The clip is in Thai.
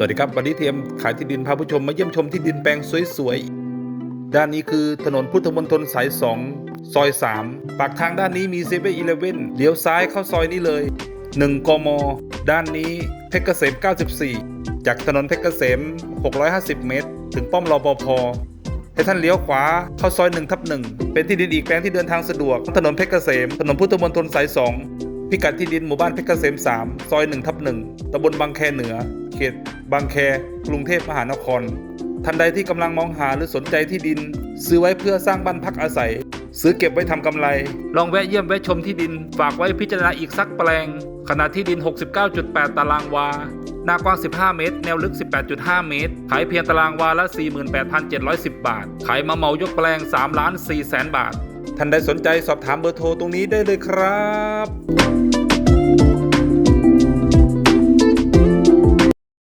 สวัสดีครับวันนี้เทียมขายที่ดินพาผู้ชมมาเยี่ยมชมที่ดินแปลงสวยๆ ด้านนี้คือถนนพุทธมณฑลสาย 2 ซอย 3 ปากทางด้านนี้มีเซเว่นอีเลฟเว่นเลี้ยวซ้ายเข้าซอยนี้เลย 1 กม ด้านนี้เพชรเกษม 94 จากถนนเพชรเกษม 650 เมตร ถึงป้อมรอปภให้ท่านเลี้ยวขวาเข้าซอย1ทับ1เป็นที่ดินอีกแปลงที่เดินทางสะดวก ถนนเพชรเกษม ถนนพุทธมณฑลสาย 2 พิกัดที่ดินหมู่บ้านเพชรเกษม 3 ซอย1ทับ1ตำบลบางแคเหนือ เขต บางแค กรุงเทพมหานคร ท่านใดที่กำลังมองหาหรือสนใจที่ดิน ซื้อไว้เพื่อสร้างบ้านพักอาศัย ซื้อเก็บไว้ทำกำไร ลองแวะเยี่ยมแวะชมที่ดิน ฝากไว้พิจารณาอีกสักแปลง ขนาดที่ดิน 69.8 ตารางวา หน้ากว้าง 15 เมตร แนวลึก 18.5 เมตร ขายเพียงตารางวาละ 48,710 บาท ขายมาเหมายกแปลง3ล้าน4แสนบาท ท่านใดสนใจสอบถามเบอร์โทรตรงนี้ได้เลยครับ